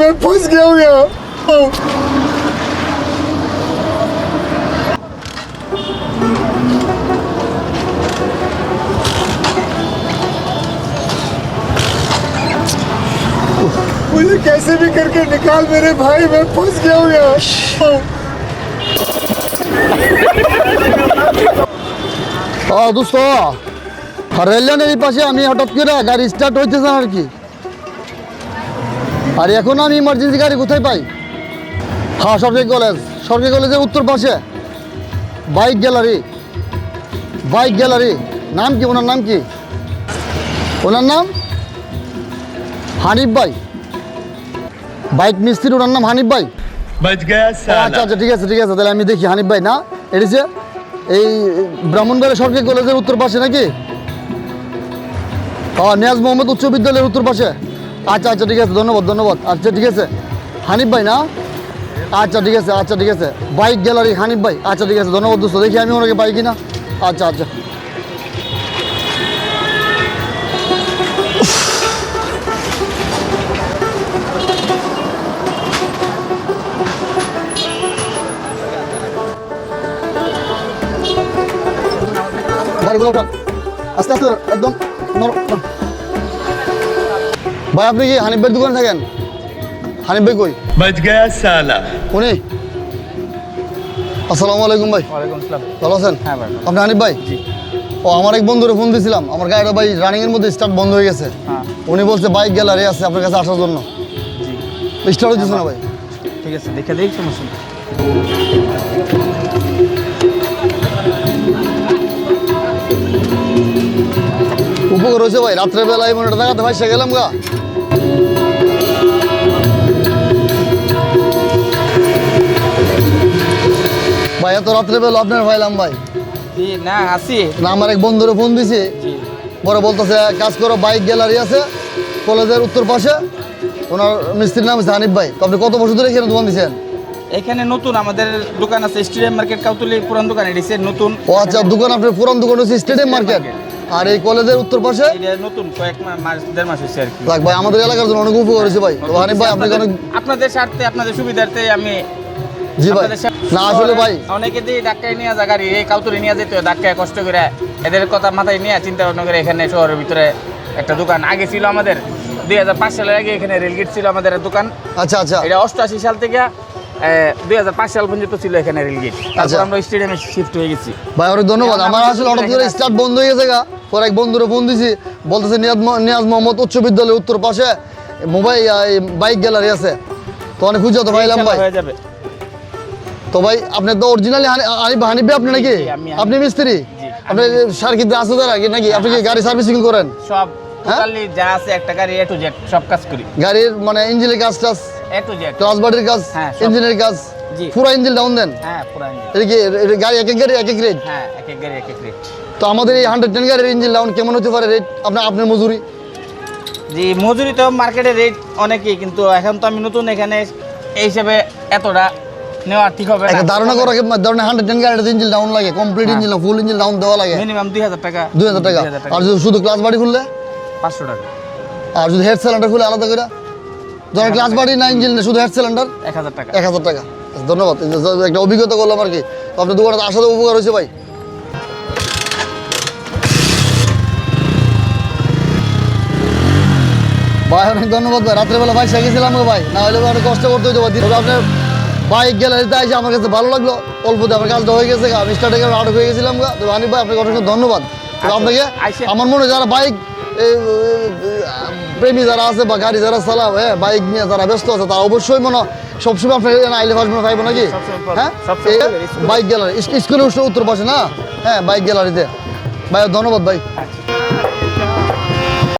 मैं फंस गया हूँ यहाँ मुझे कैसे भी करके निकाल मेरे भाई मैं फंस गया हूँ यहाँ ও দোস্ত রেল লাইনের এই পাশে আমি হঠাৎ করে গাড়ি স্টার্ট হইতেছে না আর কি আর এখন আমি ইমার্জেন্সি গাড়ি কোথায় পাই? হ্যাঁ সরকারি কলেজ সরকারি কলেজের উত্তর পাশে। বাইক গ্যালারি বাইক গ্যালারি নাম কি? ওনার নাম কি? ওনার নাম হানিফ ভাই। বাইক মিস্ত্রি ওনার নাম হানিফ ভাই। আচ্ছা আচ্ছা ঠিক আছে ঠিক আছে তাহলে আমি দেখি হানিফ ভাই না? এটি এই ব্রাহ্মণবাড়ি সরকারি কলেজের উত্তর পাশে নাকি? হ্যাঁ নিয়াজ মোহাম্মদ উচ্চ বিদ্যালয়ের উত্তর পাশে। আচ্ছা আচ্ছা ঠিক আছে, ধন্যবাদ ধন্যবাদ। আচ্ছা ঠিক আছে। হানিফ ভাই না? আচ্ছা ঠিক আছে আচ্ছা ঠিক আছে। বাইক গ্যালারি হানিফ ভাই। আচ্ছা ঠিক আছে, ধন্যবাদ দোস্ত। দেখি আমি ওনাকে পাই কিনা। আচ্ছা আচ্ছা। গাড়িগুলো ওঠান আস্তে আস্তে, একদম নর- নর- ভাই আপনি কি হানিফ ভাই দোকানে থাকেন? হানিফ ভাই কই? বাজ গয়া সালা। উনি? আসসালামু আলাইকুম ভাই। আসসালাম। ভালো আছেন? হ্যাঁ ভাই আপনি হানিফ ভাই? জি। ও আমার এক বন্ধুরে ফোন দিয়েছিলাম আমার গাড়িটা ভাই রানিংয়ের মধ্যে স্টার্ট বন্ধ হয়ে গেছে। হ্যাঁ। উনি বলছে বাইক গ্যালারি আছে আপনার কাছে আসার জন্য। স্টার্ট হচ্ছে না হ্যাঁ, ভাই। ঠিক আছে দেখে দেই সমস্যা উপকার হয়েছে ভাই রাত্রেবেলা মনে দেখাতে ভাই সে গেলাম গা। ভাই এত রাত্রে বেলা আপনার ভাইলাম ভাই না আসি না আমার এক বন্ধুরে ফোন দিছি। পরে বলতেছে কাজ করো বাইক গ্যালারি আছে কলেজের উত্তর পাশে। ওনার মিস্ত্রির নাম হচ্ছে হানিফ ভাই। তো আপনি কত বছর ধরে এখানে দোকান দিচ্ছেন এখানে নতুন আমাদের দোকান আছে স্টেডিয়াম মার্কেট কাউতুলি পুরান দোকান এডিসে নতুন। ও আচ্ছা দোকান আপনার পুরান দোকান হচ্ছে স্টেডিয়াম মার্কেট। আর এই কলেজের উত্তর পাশে? নতুন কয়েক মাস দেড় মাস হয়েছে আর কি। ভাই আমাদের এলাকার জন্য অনেক উপকার হয়েছে ভাই। হানিফ ভাই আপনাকে অনেক আপনাদের স্বার্থে আপনাদের সুবিধার্থে আমি জি ভাই। না আসলে ভাই। অনেকে দিয়ে ডাক্তারে নিয়ে যা গাড়ি এই কাউতুলি নিয়ে যেত ডাক্তারে কষ্ট করে। এদের কথা মাথায় নিয়ে চিন্তা ভাবনা করে এখানে শহরের ভিতরে একটা দোকান। আগে ছিল আমাদের দুই হাজার পাঁচ সালের আগে এখানে রেলগেট ছিল আমাদের দোকান। আচ্ছা আচ্ছা। এটা অষ্টআশি সাল থেকে দুই হাজার পাঁচ সাল পর্যন্ত ছিল এখানে রেলগেট। আচ্ছা। আমরা স্টেডিয়ামে শিফট হয়ে গেছি। ভাই অনেক ধন্যবাদ। আমার আসলে হঠাৎ সুবিধা করে স্টার্ট বন্ধ হয়ে গেছে গা। পরে এক বন্ধুরে ফোন দিছি বলতেছে নিয়াজ মোহাম্মদ উচ্চ বিদ্যালয় উত্তর পাশে মোবাইল বাইক গ্যালারি আছে। তো অনেক খুঁজে তো ভাইলাম ভাই। হয়ে যাবে। তো ভাই আপনি তো অরিজিনালি হানিফ আপনি নাকি? আপনি মিস্ত্রি? আপনি সার্কিট আছে তারা নাকি? আপনি কি গাড়ি সার্ভিসিং করেন? সব হ্যাঁ? টোটালি যা আছে একটা গাড়ি এ টু জেড সব কাজ করি। গাড়ির মানে ইঞ্জিনের কাজ টাজ? এ টু জেড ক্লাস বাড়ির কাজ? হ্যাঁ, ইঞ্জিনের কাজ? জি। পুরো ইঞ্জিন ডাউন দেন? হ্যাঁ পুরো। এটা এটা গাড়ি এক এক গাড়ি এক এক রেট হ্যাঁ এক এক গাড়ি এক এক রেট তো আমাদের এই হান্ড্রেড টেন গাড়ির ইঞ্জিন ডাউন কেমন হতে পারে রেট আপনার আপনার মজুরি? জি মজুরি তো মার্কেটে রেট অনেকই কিন্তু এখন তো আমি নতুন এখানে এই হিসাবে এতটা নেওয়া ঠিক হবে একটা ধারণা করা ধরনের হান্ড্রেড টেন গাড়ির ইঞ্জিন ডাউন লাগে complete. Engine full engine down দেওয়া লাগে। মিনিমাম দুই হাজার টাকা। দুই হাজার টাকা। আর যদি শুধু ক্লাস বাড়ি খুললে? পাঁচশো টাকা। আর যদি হেড সিলিন্ডার খুলে আলাদা করে? ধরেন ক্লাস বাড়ি না ইঞ্জিন শুধু হেড সিলিন্ডার এক হাজার টাকা। এক হাজার টাকা। ধন্যবাদ। একটা অভিজ্ঞতা করলাম আর কি। তো আপনার দোকানে আসাতে উপকার হয়েছে ভাই। ভাই অনেক ধন্যবাদ ভাই। রাত্রেবেলা ভাই শিখেছিলাম ভাই। না হলে অনেক কষ্ট করতে তবে আপনার বাইক গ্যালারিতে আসে আমার কাছে ভালো লাগল। অল্পতে আমার কাজটা হয়ে গেছে আমি স্টার্টে আটক হয়ে গেছিলাম গা। তো হানিফ ভাই আপনাকে অনেক ধন্যবাদ। তো আচ্ছা, আপনাকে আমার মনে হয় যারা বাইক প্রেমী যারা আছে বা গাড়ি যারা চালাও হ্যাঁ বাইক নিয়ে যারা ব্যস্ত আছে তারা অবশ্যই মনে সবসময় আপনার এখানে আইলে ফার্স্ট মনে পাইবো নাকি? হ্যাঁ। বাইক গ্যালারি স্কুলের উত্তর পাশে না? হ্যাঁ বাইক গ্যালারিতে। ভাই ধন্যবাদ ভাই। আচ্ছা।